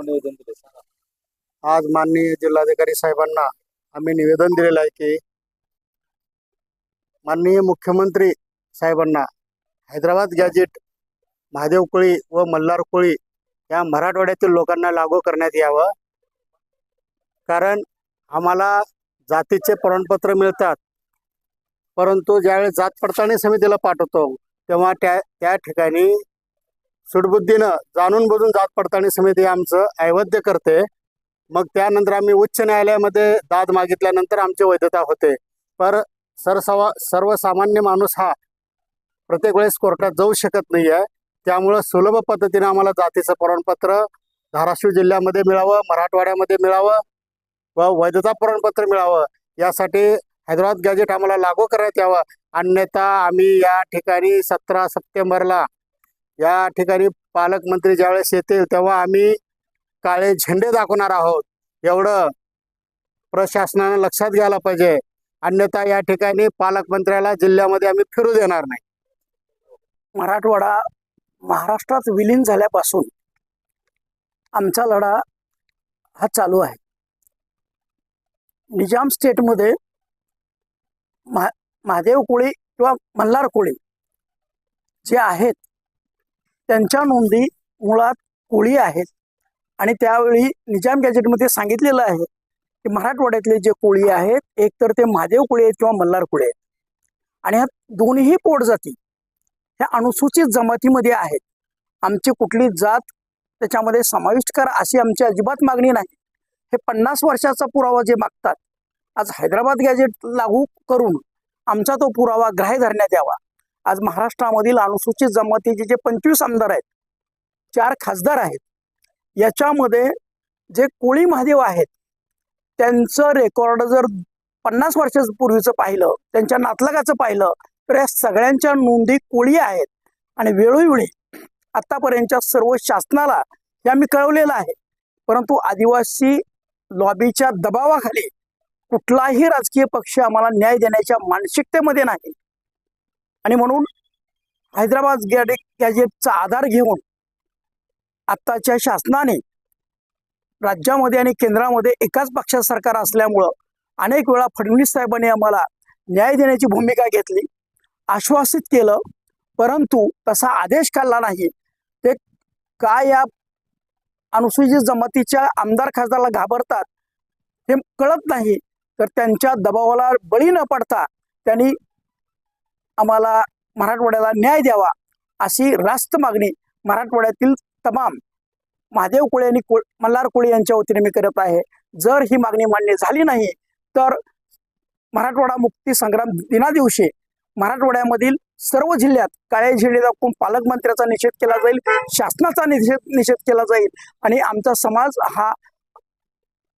निवेदन दिले आज माननीय जिल्हाधिकारी साहेबांना आम्ही निवेदन दिलेलं आहे की माननीय मुख्यमंत्री साहेबांना हैदराबाद गॅजेट महादेव कोळी व मल्हार कोळी या मराठवाड्यातील लोकांना लागू करण्यात यावं. कारण आम्हाला जातीचे प्रमाणपत्र मिळतात. परंतु ज्यावेळेस जात पडताळणी समितीला पाठवतो तेव्हा त्या त्या ठिकाणी सुडबुद्धीनं जाणून बुजून जात पडताळणी समिती आमचं ऐवध्य करते. मग त्यानंतर आम्ही उच्च न्यायालयामध्ये दाद मागितल्यानंतर आमची वैधता होते. पर सरसवा सर्वसामान्य माणूस हा प्रत्येक वेळेस कोर्टात जाऊ शकत नाही आहे त्यामुळं सुलभ पद्धतीने आम्हाला जातीचं प्रमाणपत्र धाराशिव जिल्ह्यामध्ये मिळावं मराठवाड्यामध्ये मिळावं व वैधता प्रमाणपत्र मिळावं यासाठी हैदराबाद गॅजेट आम्हाला लागू करण्यात यावं. अन्यथा आम्ही या ठिकाणी सतरा सप्टेंबरला या ठिकाणी पालकमंत्री ज्यावेळेस येतील तेव्हा आम्ही काळे झेंडे दाखवणार आहोत. एवढं प्रशासनानं लक्षात घ्यायला पाहिजे. अन्यथा या ठिकाणी पालकमंत्र्याला जिल्ह्यामध्ये आम्ही फिरू देणार नाही. मराठवाडा महाराष्ट्रात विलीन झाल्यापासून आमचा लढा हा चालू आहे. निजाम स्टेटमध्ये मा महादेव कोळी किंवा मल्हार कोळी जे आहेत त्यांच्या नोंदी मुळात कोळी आहेत. आणि त्यावेळी निजाम गॅजेटमध्ये सांगितलेलं आहे की मराठवाड्यातले जे कोळी आहेत एक तर ते महादेव कोळी आहेत किंवा मल्हार कोळी आहेत. आणि ह्या दोन्ही पोटजाती ह्या अनुसूचित जमातीमध्ये आहेत. आमची कुठली जात त्याच्यामध्ये समाविष्ट करा अशी आमची अजिबात मागणी नाही. हे पन्नास वर्षाचा पुरावा जे मागतात आज हैदराबाद गॅजेट लागू करून आमचा तो पुरावा ग्राह्य धरण्यात यावा. आज महाराष्ट्रामधील अनुसूचित जमातीचे जे पंचवीस आमदार आहेत चार खासदार आहेत याच्यामध्ये जे कोळी महादेव आहेत त्यांचं रेकॉर्ड जर पन्नास वर्षापूर्वीचं पाहिलं त्यांच्या नातलगाचं पाहिलं तर या सगळ्यांच्या नोंदी कोळी आहेत आणि वेळोवेळी आतापर्यंतच्या सर्व शासनाला या मी कळवलेलं आहे. परंतु आदिवासी लॉबीच्या दबावाखाली कुठलाही राजकीय पक्ष आम्हाला न्याय देण्याच्या मानसिकतेमध्ये नाही. आणि म्हणून हैदराबाद गॅडे गॅजेटचा आधार घेऊन आत्ताच्या शासनाने राज्यामध्ये आणि केंद्रामध्ये एकाच पक्षात सरकार असल्यामुळं अनेक वेळा फडणवीस साहेबांनी आम्हाला न्याय देण्याची भूमिका घेतली. आश्वासित केलं परंतु तसा आदेश काढला नाही. ते काय या अनुसूचित जमातीच्या आमदार खासदारला घाबरतात हे कळत नाही. तर त्यांच्या दबावाला बळी न पडता त्यांनी आम्हाला मराठवाड्याला न्याय द्यावा अशी रास्त मागणी मराठवाड्यातील तमाम महादेव कोळे आणि कुळ मल्हार कोळे यांच्या वतीने मी करत आहे. जर ही मागणी मान्य झाली नाही तर मराठवाडा मुक्ती संग्राम दिना दिवशी मराठवाड्यामधील सर्व जिल्ह्यात काळे झेंडे दाखवून पालकमंत्र्याचा निषेध केला जाईल शासनाचा निषेध निषेध केला जाईल आणि आमचा समाज हा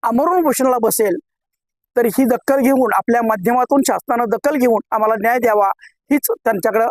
अमरून भूषणाला बसेल तर ही दखल घेऊन आपल्या माध्यमातून शासनानं दखल घेऊन आम्हाला न्याय द्यावा हीच त्यांच्याकडं